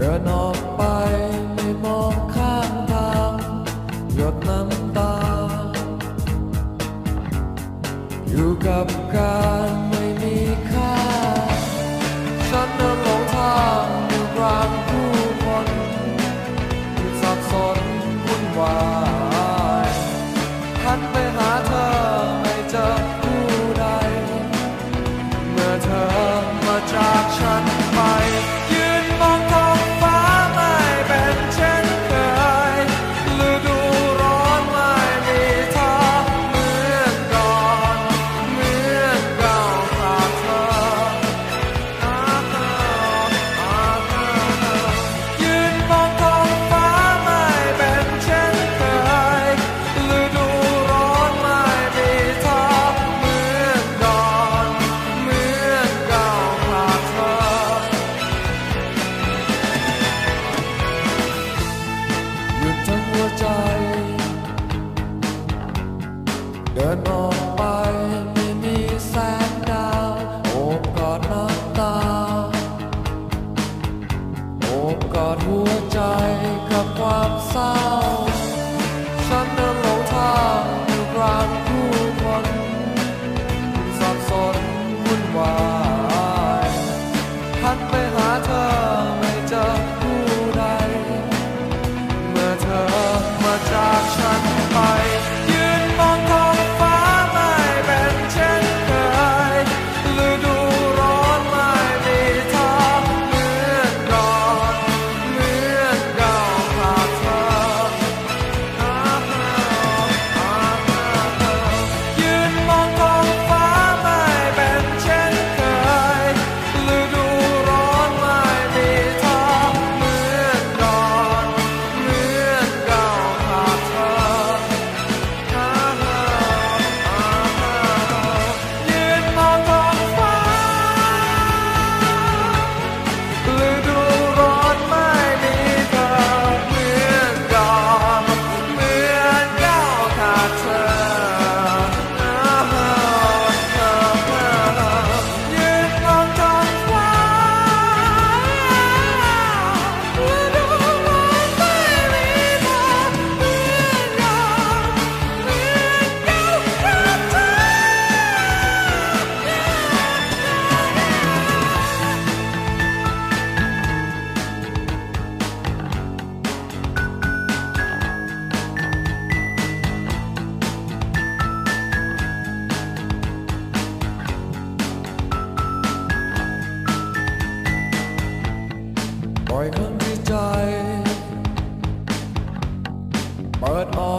เดินออกไปไม่มองข้างทางหยดน้ำตา อยู่กับการไม่มีค่า ฉันเดินหลงทางอยู่งผู้คนอยู่สับสนวุ่นวายหันไปหาเธอไม่เจอผู้ใด เมื่อเธอมาจากฉัน but all